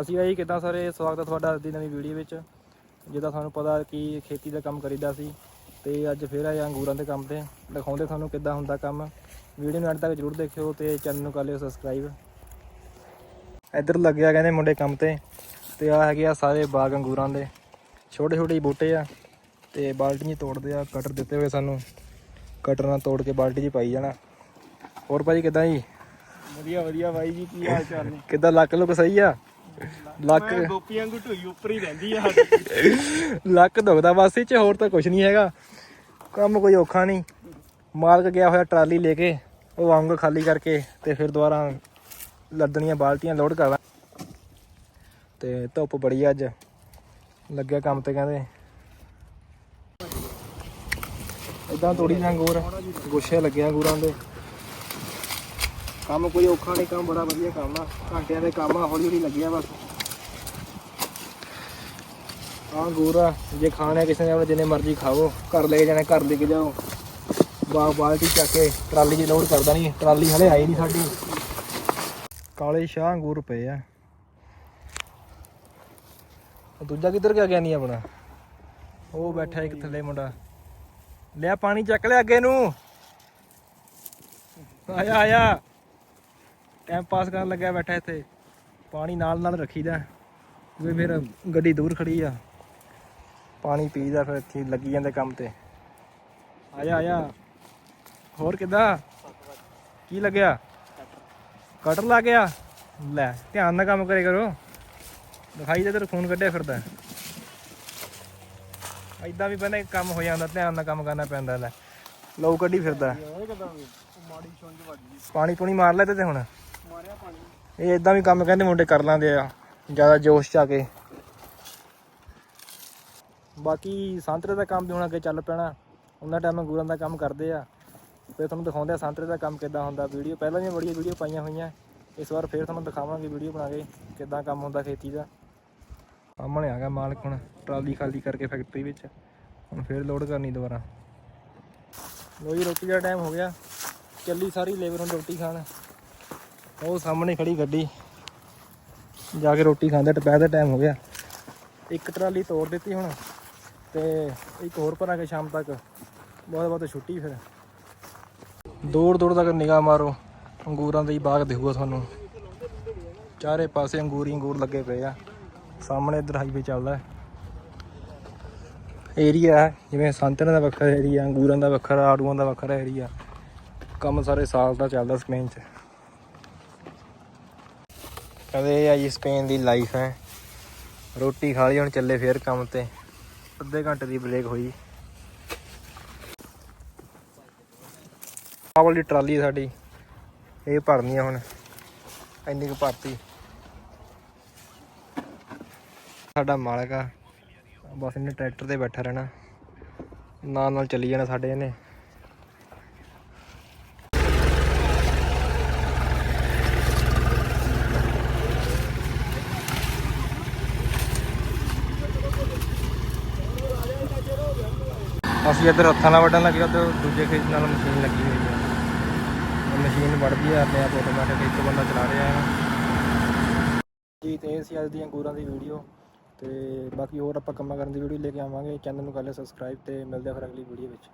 ਅਕਾਲ ਜੀ ਕਿੱਦਾਂ ਸਾਰੇ ਸਵਾਗਤ ਹੈ ਤੁਹਾਡਾ ਅੱਜ ਦੀ ਨਵੀਂ ਵੀਡੀਓ ਵਿੱਚ। ਜਿੱਦਾਂ ਤੁਹਾਨੂੰ ਪਤਾ ਕਿ ਖੇਤੀ ਦਾ ਕੰਮ ਕਰੀਦਾ ਸੀ ਤੇ ਅੱਜ ਫੇਰ ਆਏ ਅੰਗੂਰਾਂ ਦੇ ਕੰਮ ਤੇ। ਦਿਖਾਉਂਦੇ ਤੁਹਾਨੂੰ ਕਿੱਦਾਂ ਹੁੰਦਾ ਕੰਮ। ਵੀਡੀਓ ਨੂੰ ਅੰਤ ਤੱਕ ਜਰੂਰ ਦੇਖਿਓ ਤੇ ਚੈਨਲ ਨੂੰ ਕਰ ਲਿਓ ਸਬਸਕ੍ਰਾਈਬ ਇੱਧਰ ਲੱਗਿਆ ਕਹਿੰਦੇ ਮੁੰਡੇ ਕੰਮ ਤੇ ਤੇ ਆ ਹੈਗੇ ਆ ਸਾਰੇ ਬਾਗ ਅੰਗੂਰਾਂ ਦੇ। ਛੋਟੇ ਛੋਟੇ ਬੂਟੇ ਆ ਤੇ ਬਾਲਟੀਆਂ ਤੋੜਦੇ ਆ ਕਟਰ ਦਿੱਤੇ ਹੋਏ ਸਾਨੂੰ। ਕਟਰ ਨਾਲ ਤੋੜ ਕੇ ਬਾਲਟੀ 'ਚ ਪਾਈ ਜਾਣਾ। ਹੋਰ ਭਾਜੀ ਕਿੱਦਾਂ ਜੀ? ਵਧੀਆ ਵਧੀਆ ਬਾਈ ਜੀ ਕੀ ਹਾਲ ਚਾਲ ਨੇ? ਕਿੱਦਾਂ ਲੱਕ ਲੁੱਕ ਸਹੀ ਆ? ਲੱਕ ਮੈਂ ਗੋਪੀਆਂ ਘਟੂਈ ਉੱਪਰ ਹੀ ਰਹਿੰਦੀ ਆ ਲੱਕ ਦੁਖਦਾ ਬਸ ਇਹ ਚ ਹੋਰ ਤਾਂ ਕੁਝ ਨਹੀਂ ਹੈਗਾ। ਕੰਮ ਕੋਈ ਔਖਾ ਨਹੀਂ। ਮਾਲਕ ਗਿਆ ਹੋਇਆ ਟਰਾਲੀ ਲੈ ਕੇ ਉਹ ਵਾਂਗ ਖਾਲੀ ਕਰਕੇ ਤੇ ਫਿਰ ਦੁਬਾਰਾ ਲੱਦਣੀਆਂ ਬਾਲਟੀਆਂ ਲੋਡ ਕਰਦਾ ਤੇ ਧੁੱਪ ਬੜੀ ਅੱਜ। ਲੱਗਿਆ ਕੰਮ ਤੇ ਕਹਿੰਦੇ। ਇਦਾਂ ਤੋੜੀ ਜਾਂ ਅੰਗੂਰ ਗੁੱਛੇ ਲੱਗੇ ਆ ਅੰਗੂਰਾਂ ਦੇ। ਕੰਮ ਕੋਈ ਔਖਾ ਨਹੀਂ ਕੰਮ ਬੜਾ ਵਧੀਆ ਕੰਮ ਆ। ਘੰਟਿਆਂ ਦੇ ਕੰਮ ਆ, ਹੌਲੀ ਹੌਲੀ ਲੱਗਿਆ ਬਸ। ਹਾਂ ਅੰਗੂਰ ਆ, ਜੇ ਖਾਣੇ ਕਿਸੇ ਨੇ ਆਪਣੇ ਜਿੰਨੇ ਮਰਜ਼ੀ ਖਾਓ। ਘਰ ਲੈ ਜਾਣਾ, ਘਰ ਲੈ ਕੇ ਜਾਓ। ਬਾ ਬਾਲਟੀ ਚੱਕ ਕੇ ਟਰਾਲੀ 'ਚ ਲੋਡ ਕਰਦਾ ਨਹੀਂ ਟਰਾਲੀ ਹਲੇ ਆਈ ਨਹੀਂ ਸਾਡੀ। ਕਾਲੇ ਸ਼ਾਹ ਅੰਗੂਰ ਪਏ ਆ। ਦੂਜਾ ਕਿੱਧਰ ਗਿਆ ਗਿਆ ਨਹੀਂ ਆਪਣਾ? ਉਹ ਬੈਠਾ ਇੱਕ ਥੱਲੇ ਮੁੰਡਾ। ਲਿਆ ਪਾਣੀ ਚੱਕ ਲਿਆ ਅੱਗੇ ਨੂੰ। ਆਇਆ ਆਇਆ। ਟਾਈਮ ਪਾਸ ਕਰਨ ਲੱਗਿਆ ਬੈਠਾ ਇੱਥੇ। ਪਾਣੀ ਨਾਲ ਨਾਲ ਰੱਖੀਦਾ। ਵੀ ਫਿਰ ਗੱਡੀ ਦੂਰ ਖੜੀ ਆ। ਪਾਣੀ ਪੀਦਾ ਫਿਰ ਇੱਥੇ ਲੱਗੀ ਜਾਂਦੇ ਕੰਮ ਤੇ। ਆਇਆ ਆਇਆ। ਹੋਰ ਕਿੱਦਾਂ? ਕੀ ਲੱਗਿਆ? ਕਟਰ ਲੱਗ ਗਿਆ। ਲੈ ਧਿਆਨ ਨਾਲ ਕੰਮ ਕਰੇ ਕਰੋ। ਦਿਖਾਈ ਦੇ ਤੇਰੇ ਫੋਨ ਕੱਢਿਆ ਫਿਰਦਾ। ਐਦਾਂ ਵੀ ਪਹਿਲਾਂ ਕੰਮ ਹੋ ਜਾਂਦਾ ਧਿਆਨ ਨਾਲ ਕੰਮ ਕਰਨਾ ਪੈਂਦਾ ਲੈ। ਲਓ ਕੱਢੀ ਫਿਰਦਾ। ਪਾਣੀ ਪੂਣੀ ਮਾਰ ਲੈ ਤੇ ਹੁਣ। ਇਹ ਇਦਾਂ ਵੀ ਕੰਮ ਕਹਿੰਦੇ ਮੁੰਡੇ ਕਰ ਲਾਂਦੇ ਆ, ਜ਼ਿਆਦਾ ਜੋਸ਼ ਚ ਆ ਕੇ। ਬਾਕੀ ਸੰਤਰੇ ਦਾ ਕੰਮ ਵੀ ਹੁਣ ਅੱਗੇ ਚੱਲ ਪੈਣਾ। ਉਹਨਾਂ ਟਾਈਮ ਅੰਗੂਰਾਂ ਦਾ ਕੰਮ ਕਰਦੇ ਆ। ਫਿਰ ਤੁਹਾਨੂੰ ਦਿਖਾਉਂਦੇ ਆ ਸੰਤਰੇ ਦਾ ਕੰਮ ਕਿੱਦਾਂ ਹੁੰਦਾ। ਵੀਡੀਓ ਪਹਿਲਾਂ ਦੀਆਂ ਬੜੀਆਂ ਵੀਡੀਓ ਪਾਈਆਂ ਹੋਈਆਂ। ਇਸ ਵਾਰ ਫਿਰ ਤੁਹਾਨੂੰ ਦਿਖਾਵਾਂਗੇ ਵੀਡੀਓ ਬਣਾ ਕੇ ਕਿੱਦਾਂ ਕੰਮ ਹੁੰਦਾ ਖੇਤੀ ਦਾ। ਸਾਹਮਣੇ ਆ ਗਿਆ ਮਾਲਕ ਹੁਣ, ਟਰਾਲੀ ਖਾਲੀ ਕਰਕੇ ਫੈਕਟਰੀ ਵਿੱਚ। ਹੁਣ ਫਿਰ ਲੋਡ ਕਰਨੀ ਦੁਬਾਰਾ। ਲੋ ਜੀ, ਰੋਟੀ ਦਾ ਟਾਈਮ ਹੋ ਗਿਆ। ਚੱਲੀ ਸਾਰੀ ਲੇਬਰ ਹੁਣ ਰੋਟੀ ਖਾਣ। ਉਹ ਸਾਹਮਣੇ ਖੜੀ ਗੱਡੀ। ਜਾ ਕੇ ਰੋਟੀ ਖਾਂਦੇ, ਦੁਪਹਿਰ ਦਾ ਟਾਈਮ ਹੋ ਗਿਆ। ਇੱਕ ਟਰਾਲੀ ਤੋੜ ਦਿੱਤੀ ਹੁਣ ਤੇ ਇੱਕ ਹੋਰ ਭਰਾਂਗੇ ਸ਼ਾਮ ਤੱਕ। ਬਹੁਤ ਬਹੁਤ ਛੁੱਟੀ ਫਿਰ। ਦੂਰ ਦੂਰ ਤੱਕ ਨਿਗਾਹ ਮਾਰੋ, ਅੰਗੂਰਾਂ ਦਾ ਹੀ ਬਾਗ ਦਿਖੂਗਾ ਤੁਹਾਨੂੰ। ਚਾਰੇ ਪਾਸੇ ਅੰਗੂਰ ਅੰਗੂਰ ਲੱਗੇ ਪਏ ਆ। ਸਾਹਮਣੇ ਇੱਧਰ ਹਾਈਵੇ ਚੱਲਦਾ ਹੈ। ਏਰੀਆ ਹੈ, ਜਿਵੇਂ ਸੰਤਰੇ ਦਾ ਵੱਖਰਾ ਏਰੀਆ ਅੰਗੂਰਾਂ ਦਾ ਵੱਖਰਾ, ਆੜੂਆਂ ਦਾ ਵੱਖਰਾ ਏਰੀਆ ਕੰਮ ਸਾਰੇ ਸਾਲ ਦਾ ਚੱਲਦਾ ਸਪੇਨ 'ਚ। ਕਦੇ ਇਹ ਆ ਜੀ ਸਪੇਨ ਦੀ ਲਾਈਫ ਹੈ। ਰੋਟੀ ਖਾ ਲਈ, ਹੁਣ ਚੱਲੇ ਫੇਰ ਕੰਮ ਤੇ। ਅੱਧੇ ਘੰਟੇ ਦੀ ਬ੍ਰੇਕ ਹੋਈ। ਆਹ ਵਾਲੀ ਟਰਾਲੀ ਸਾਡੀ। ਇਹ ਭਰਨੀ ਆ ਹੁਣ। ਇੰਨੀ ਕੁ ਭਰਤੀ। ਸਾਡਾ ਮਾਲਕ ਆ। ਬਸ ਇਹਨੇ ਟਰੈਕਟਰ ਤੇ ਬੈਠਾ ਰਹਿਣਾ। ਨਾਲ ਨਾਲ ਚੱਲੀ ਜਾਣਾ ਸਾਡੇ ਇਹਨੇ। ਅਸੀਂ ਇੱਧਰ ਹੱਥਾਂ ਨਾਲ ਵੱਢਣ ਲੱਗੇ, ਉੱਧਰ ਦੂਜੇ ਖੇਤ ਨਾਲ ਮਸ਼ੀਨ ਲੱਗੀ ਹੋਈ ਹੈ ਉਹ ਮਸ਼ੀਨ ਵੱਢਦੀ ਹੈ ਆਪਣੇ ਆਪ ਆਟੋਮੈਟਿਕ ਇੱਕ ਬੰਦਾ ਚਲਾ ਰਿਹਾ ਹੈ ਜੀ, ਤੇ ਇਹ ਸੀ ਅੱਜ ਦੀਆਂ ਅੰਗੂਰਾਂ ਦੀ ਵੀਡੀਓ ਤੇ ਬਾਕੀ ਹੋਰ ਆਪਾਂ ਕੰਮਾਂ ਕਰਨ ਦੀ ਵੀਡੀਓ ਲੈ ਕੇ ਆਵਾਂਗੇ। ਚੈਨਲ ਨੂੰ ਕਰ ਲਿਓ ਸਬਸਕ੍ਰਾਈਬ ਤੇ ਮਿਲਦੇ ਆ ਫਿਰ ਅਗਲੀ ਵੀਡੀਓ ਵਿੱਚ।